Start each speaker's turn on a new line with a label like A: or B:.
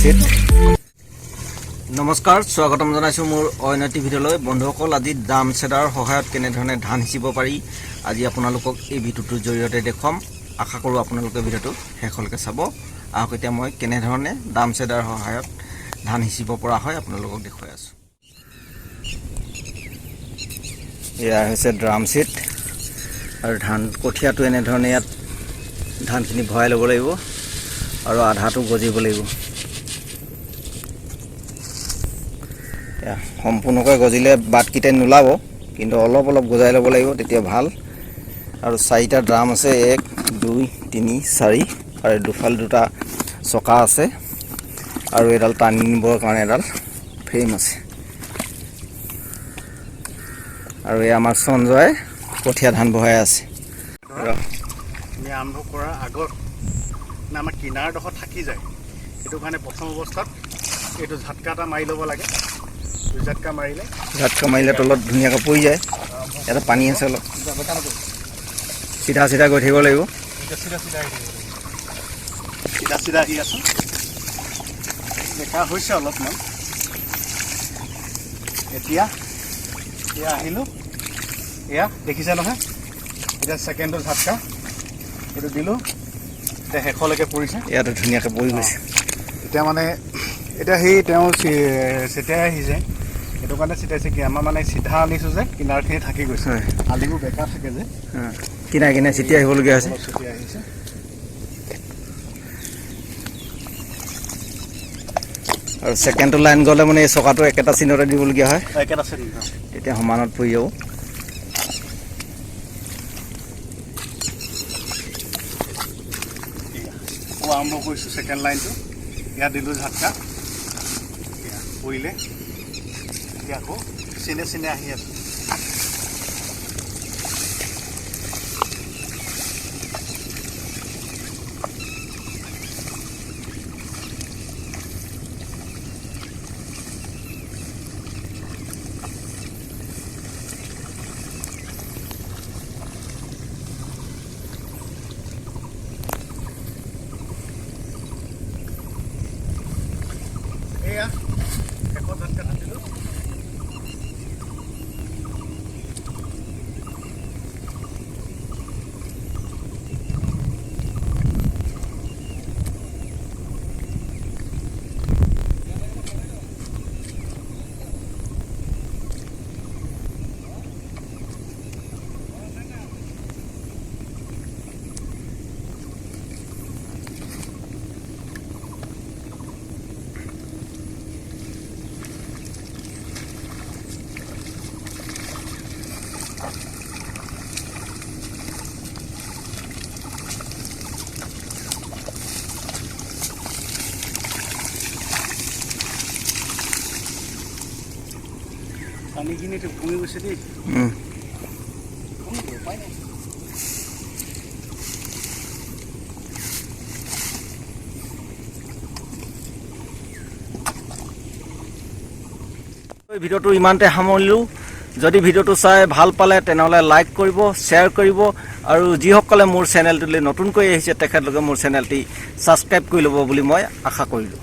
A: Cheat নমস্কাৰ স্বাগতম জনাইছোঁ মোৰ অন্য ভিডিঅ'লৈ বন্ধুসকল আজি ড্ৰাম চেডাৰৰ সহায়ত কেনেধৰণে ধান সিঁচিব পাৰি আজি আপোনালোকক এই ভিডিঅ'টোৰ জৰিয়তে দেখুৱাম। আশা কৰোঁ আপোনালোকে ভিডিঅ'টো শেষলৈকে চাব। আহক এতিয়া মই কেনেধৰণে ড্ৰাম চেডাৰৰ সহায়ত ধান সিঁচিব পৰা হয় আপোনালোকক দেখুৱাই আছোঁ। এয়া হৈছে ড্ৰাম চিট আৰু ধান কঠীয়াটো এনেধৰণে ইয়াত ধানখিনি ভৰাই ল'ব লাগিব। আৰু আধাটো গজিব লাগিব। সম্পূৰ্ণকৈ গজিলে বাটকেইটাই নোলাব কিন্তু অলপ অলপ গজাই ল'ব লাগিব তেতিয়া ভাল। আৰু চাৰিটা ড্ৰাম আছে এক দুই তিনি চাৰি আৰু দুফাল দুটা চকা আছে। আৰু এডাল টানি নিবৰ কাৰণে এডাল ফ্ৰেম আছে। আৰু এই আমাৰ সঞ্জয়ে কঠীয়া ধান বহাই আছে।
B: আমি আৰম্ভ কৰাৰ আগত আমাৰ কিনাৰডোখৰ থাকি যায়। সেইটো কাৰণে প্ৰথম অৱস্থাত এইটো ঝাটকা এটা মাৰি ল'ব লাগে। ঝাটকা মাৰিলে
A: ঝাটকা মাৰিলে তলত ধুনীয়াকৈ পৰি যায়। ইয়াতে পানী আছে অলপ। চিধা চিধা গৈ থাকিব লাগিব।
B: চিধা চিধা আহি আছোঁ। দেখা হৈছে অলপমান। এতিয়া এতিয়া আহিলোঁ। এয়া দেখিছে নহয়? এতিয়া ছেকেণ্ডৰ ঝাটকা। এইটো দিলোঁ। এতিয়া শেষলৈকে পৰিছে।
A: ইয়াতে ধুনীয়াকৈ পৰি গৈছে।
B: এতিয়া মানে এতিয়া সেই তেওঁ চিটাই আহিছে। সেইটো কাৰণে চিটাইছে কি আমাৰ মানে চিধা আনিছোঁ যে কিনাৰখিনি থাকি গৈছে। আলিবোৰ বেকা থাকে যে।
A: কিনাই কিনাই চিটিয়াই আহিবলগীয়া হৈছে।
B: অলপ আহিছে।
A: আৰু ছেকেণ্ডটো লাইন গ'লে মানে এই চকাটো একেটা চিনতে দিবলগীয়া হয়।
B: একেটা চেনি
A: তেতিয়া সমানত পৰি যাব।
B: আৰম্ভ কৰিছোঁ ছেকেণ্ড লাইনটো। ইয়াত দিলোঁ ঝাটকা। পৰিলে এতিয়া আকৌ চিনে চিনে আহি আছোঁ కోశాధికారులు দেই
A: এই ভিডিঅ'টো ইমানতে সামৰিলোঁ। যদি ভিডিঅ'টো চাই ভালো পালে তেনেহ'লে লাইক কৰিব শ্বেয়াৰ কৰিব আৰু যিসকলে মোৰ চেনেলটোলৈ নতুনকৈ আহিছে তেখেতলোকে মোৰ চেনেলটি ছাবস্ক্ৰাইব কৰি ল'ব বুলি মই আশা কৰিলোঁ।